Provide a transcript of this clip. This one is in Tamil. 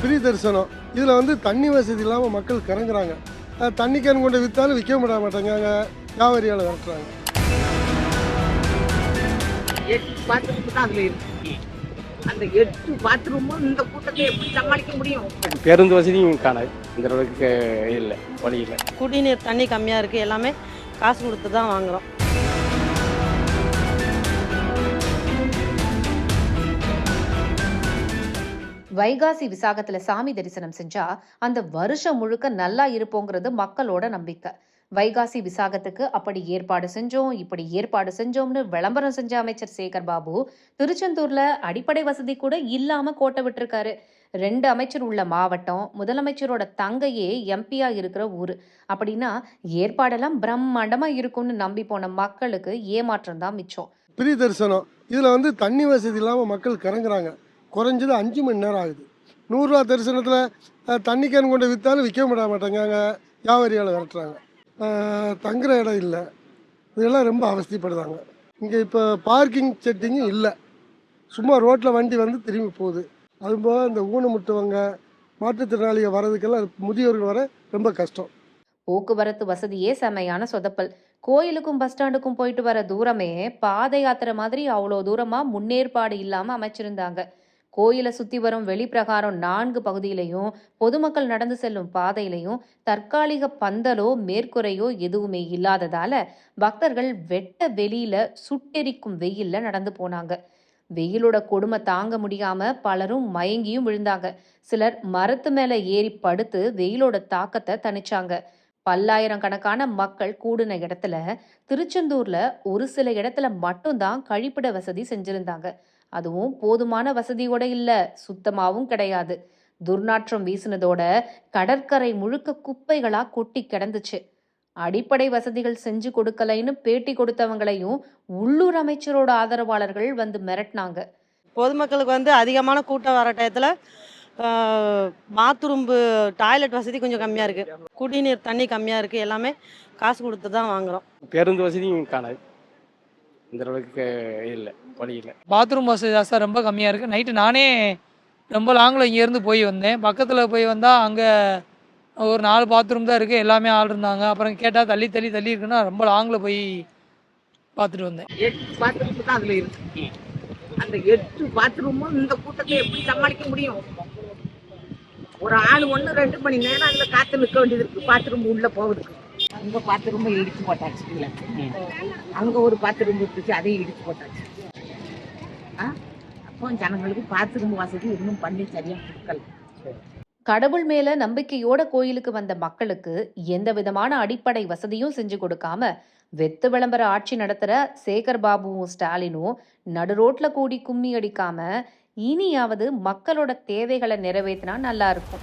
ஃப்ரீ தரிசனம். இதில் வந்து தண்ணி வசதி இல்லாமல் மக்கள் கிறங்குறாங்க தண்ணி கேன் கொண்டு விற்றாலும் விற்க விட மாட்டாங்க. அங்கே வியாபாரியால் விரட்டுறாங்க. எட்டு பாத்ரூம் தான் அதுல இருக்கு. அந்த எட்டு பாத்ரூமும் இந்த கூட்டத்தை எப்படி சமாளிக்க முடியும்? பேருந்து வசதியும் காணாது இந்த அளவுக்கு இல்லை வழி இல்லை. குடிநீர் தண்ணி கம்மியாக இருக்குது எல்லாமே காசு கொடுத்து தான் வாங்குகிறோம் வைகாசி விசாகத்துல சாமி தரிசனம் செஞ்சா அந்த வருஷம் முழுக்க நல்லா இருப்போங்கிறது மக்களோட நம்பிக்கை. வைகாசி விசாகத்துக்கு அப்படி ஏற்பாடு செஞ்சோம் இப்படி ஏற்பாடு செஞ்சோம்னு விளம்பரம் செஞ்ச அமைச்சர் சேகர் பாபு திருச்செந்தூர்ல அடிப்படை வசதி கூட இல்லாம கோட்டை விட்டுருக்காரு. ரெண்டு அமைச்சர் உள்ள மாவட்டம் முதலமைச்சரோட தங்கையே எம்பியா இருக்கிற ஊரு. அப்படின்னா ஏற்பாடெல்லாம் பிரம்மாண்டமா இருக்கும்னு நம்பி போன மக்களுக்கு ஏமாற்றம் தான் மிச்சம். பிரி தரிசனம் இதில் வந்து தண்ணி வசதி இல்லாமல் மக்கள் கிறங்குறாங்க குறைஞ்சது அஞ்சு மணி நேரம் ஆகுது. நூறுரூவா தரிசனத்தில் தண்ணி கேன் கொண்டு விற்றாலும் விற்க விட மாட்டாங்க. அங்கே வியாபாரியால் விரட்டுறாங்க. தங்குற இடம் இல்லை. இதெல்லாம் ரொம்ப அவஸ்தைப்படுறாங்க. இங்கே இப்போ பார்க்கிங் செட்டிங்கும் இல்லை. சும்மா ரோட்டில் வண்டி வந்து திரும்பி போகுது. அதுபோக இந்த ஊனமுட்டுவங்க மாற்றுத்திறனாளிகள் வர்றதுக்கெல்லாம் முதியோர்கள் வர ரொம்ப கஷ்டம். போக்குவரத்து வசதியே செமையான சொதப்பல். கோயிலுக்கும் பஸ் ஸ்டாண்டுக்கும் போயிட்டு வர தூரமே பாத யாத்திரை மாதிரி அவ்வளோ தூரமாக முன்னேற்பாடு இல்லாமல் அமைச்சிருந்தாங்க. கோயிலை சுத்தி வரும் வெளிப்பிரகாரம் நான்கு பகுதியிலையும் பொதுமக்கள் நடந்து செல்லும் பாதையிலையும் தற்காலிக பந்தலோ மேற்கூரையோ எதுவுமே இல்லாததால பக்தர்கள் வெட்ட வெளியில சுட்டெரிக்கும் வெயில்ல நடந்து போனாங்க. வெயிலோட கொடுமை தாங்க முடியாம பலரும் மயங்கியும் விழுந்தாங்க. சிலர் மரத்து மேல ஏறி படுத்து வெயிலோட தாக்கத்தை தணிச்சாங்க. பல்லாயிரம் கணக்கான மக்கள் கூடின இடத்துல திருச்செந்தூர்ல ஒரு சில இடத்துல மட்டும்தான் கழிப்பிட வசதி செஞ்சிருந்தாங்க. அதுவும் போதுமான வசதியோட இல்ல சுத்தமாவும் கிடையாது. துர்நாற்றம் வீசினதோட கடற்கரை முழுக்க குப்பைகளா கொட்டி கிடந்துச்சு. அடிப்படை வசதிகள் செஞ்சு கொடுக்கலைன்னு பேட்டி கொடுத்தவங்களையும் உள்ளூர் அமைச்சரோட ஆதரவாளர்கள் வந்து மிரட்டினாங்க. பொதுமக்களுக்கு வந்து அதிகமான கூட்டம் வர டயத்தில் பாத்ரூம் டாய்லெட் வசதி கொஞ்சம் கம்மியாக இருக்குது குடிநீர் தண்ணி கம்மியாக இருக்குது எல்லாமே காசு கொடுத்து தான் வாங்குகிறோம் பேருந்து வசதியும் காணாது. இந்த அளவுக்கு இல்லை வழி இல்லை பாத்ரூம் வசதி தான் ரொம்ப கம்மியாக இருக்குது நைட்டு நானே ரொம்ப லாங்கில் இங்கேருந்து போய் வந்தேன். பக்கத்தில் போய் வந்தால் அங்கே ஒரு நாலு பாத்ரூம் தான் இருக்குது எல்லாமே ஆள் இருந்தாங்க. அப்புறம் கேட்டால் தள்ளி தள்ளி தள்ளி இருக்குன்னா ரொம்ப லாங்கில் போய் பார்த்துட்டு வந்தேன். எட்டு பாத்ரூம் தான் அதுல இருக்கு. அந்த எட்டு பாத்ரூமும் இந்த கூட்டத்தை எப்படி சமாளிக்க முடியும்? ஒரு ஆள் ஒண்ணு ரெண்டு மணி நேரம் அதுல காத்து நிற்க வேண்டியது இருக்கு. பாத்ரூம் உள்ள அங்க பாத்ரூம் இடிச்சு போட்டாச்சு இல்ல அங்க ஒரு பாத்ரூம் இருந்துச்சு அதையும் இடிச்சு போட்டாச்சு. ஆ? அப்போ ஜனங்களுக்கு பாத்ரூம் வசதி இன்னும் பண்ணி சரியா கொடுக்கல. கடவுள் மேல நம்பிக்கையோட கோயிலுக்கு வந்த மக்களுக்கு எந்த விதமான அடிப்படை வசதியும் செஞ்சு கொடுக்காம வெத்து விளம்பர ஆட்சி நடத்துற சேகர் பாபுவும் ஸ்டாலினும் நடு ரோட்ல கூடி கும்மி அடிக்காம இனியாவது மக்களோட தேவைகளை நிறைவேற்றினா நல்லா இருக்கும்.